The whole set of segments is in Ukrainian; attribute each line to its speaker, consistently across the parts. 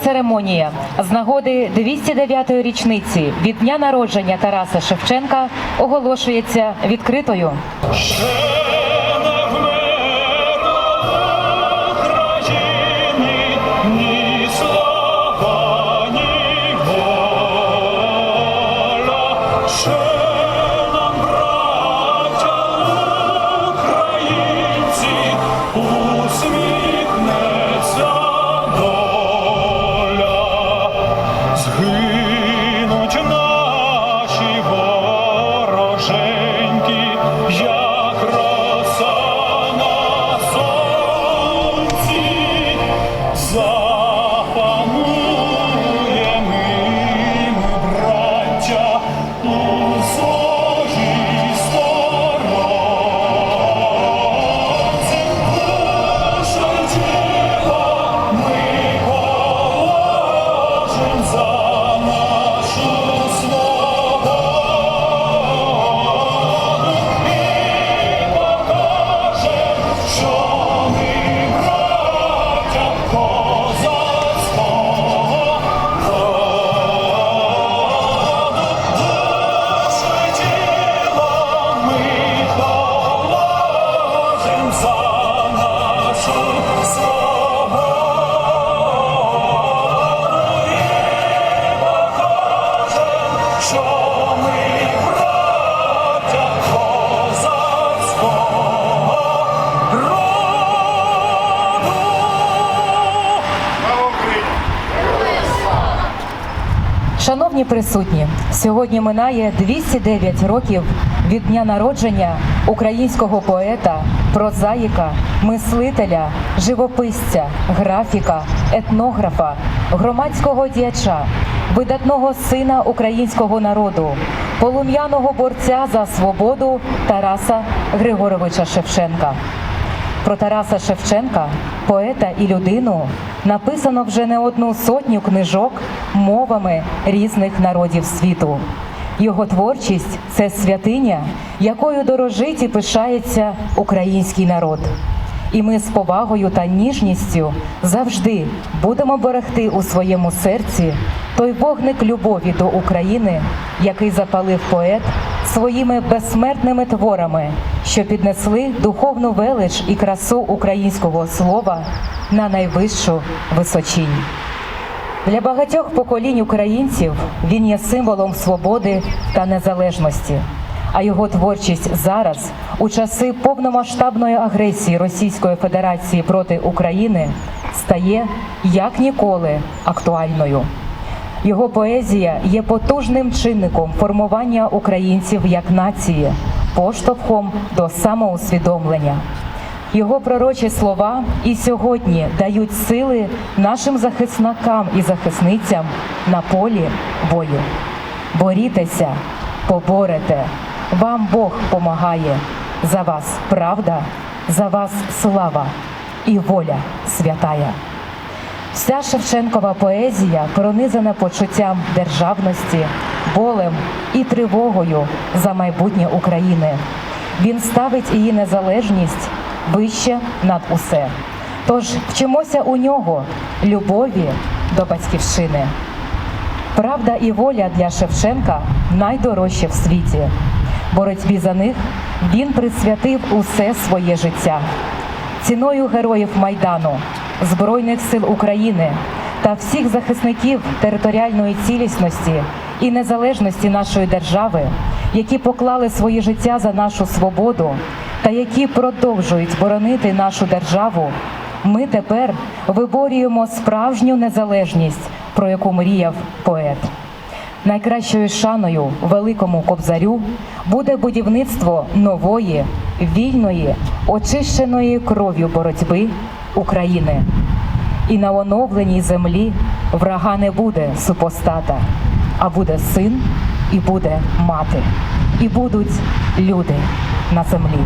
Speaker 1: Церемонія з нагоди 209-ї річниці від дня народження Тараса Шевченка оголошується відкритою. Шановні присутні, сьогодні минає 209 років від дня народження українського поета, прозаїка, мислителя, живописця, графіка, етнографа, громадського діяча, видатного сина українського народу, полум'яного борця за свободу Тараса Григоровича Шевченка. Про Тараса Шевченка, поета і людину, написано вже не одну сотню книжок мовами різних народів світу. Його творчість це святиня, якою дорожить і пишається український народ. І ми з повагою та ніжністю завжди будемо берегти у своєму серці той вогник любові до України, який запалив поет своїми безсмертними творами, що піднесли духовну велич і красу українського слова на найвищу височінь. Для багатьох поколінь українців він є символом свободи та незалежності. А його творчість зараз, у часи повномасштабної агресії Російської Федерації проти України, стає як ніколи актуальною. Його поезія є потужним чинником формування українців як нації, поштовхом до самоусвідомлення. Його пророчі слова і сьогодні дають сили нашим захисникам і захисницям на полі бою. Борітеся, поборете, вам Бог помагає. За вас правда, за вас слава і воля святая. Вся Шевченкова поезія пронизана почуттям державності, болем і тривогою за майбутнє України. Він ставить її незалежність вище над усе. Тож вчимося у нього любові до батьківщини. Правда і воля для Шевченка найдорожче в світі. Боротьбі за них він присвятив усе своє життя. Ціною героїв Майдану, Збройних сил України та всіх захисників територіальної цілісності і незалежності нашої держави, які поклали своє життя за нашу свободу та які продовжують боронити нашу державу, ми тепер виборюємо справжню незалежність, про яку мріяв поет. Найкращою шаною великому кобзарю буде будівництво нової, вільної, очищеної кров'ю боротьби України. І на оновленій землі врага не буде супостата, а буде син і буде мати, і будуть люди на землі.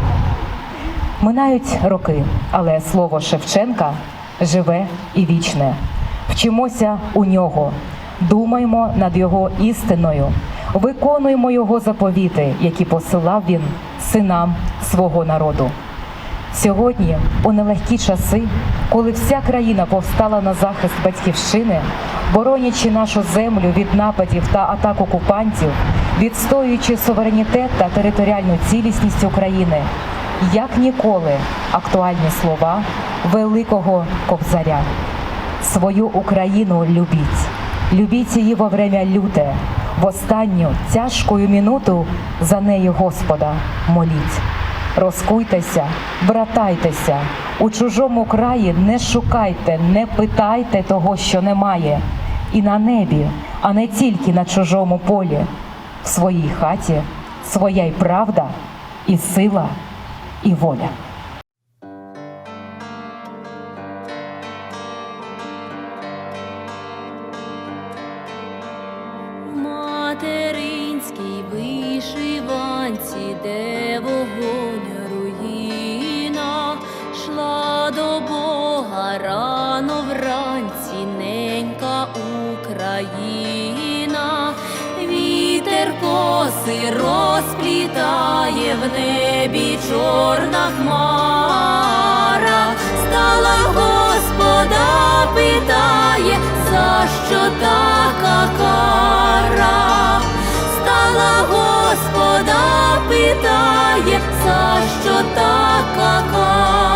Speaker 1: Минають роки, але слово Шевченка живе і вічне. Вчимося у нього, думаємо над його істиною, виконуємо його заповіти, які посилав він синам свого народу. Сьогодні, у нелегкі часи, коли вся країна повстала на захист батьківщини, боронячи нашу землю від нападів та атак окупантів, відстоюючи суверенітет та територіальну цілісність України, як ніколи актуальні слова великого кобзаря. Свою Україну любіть, любіть її во время люте, в останню тяжкою минуту за неї Господа моліть. Розкуйтеся, братайтеся, у чужому краї не шукайте, не питайте того, що немає, і на небі, а не тільки на чужому полі. В своїй хаті своя й правда, і сила, і воля.
Speaker 2: В материнській вишиванці, де Україна, вітер коси розплітає в небі чорна хмара, стала Господа, питає, за що така кара? Стала Господа, питає, за що така кара?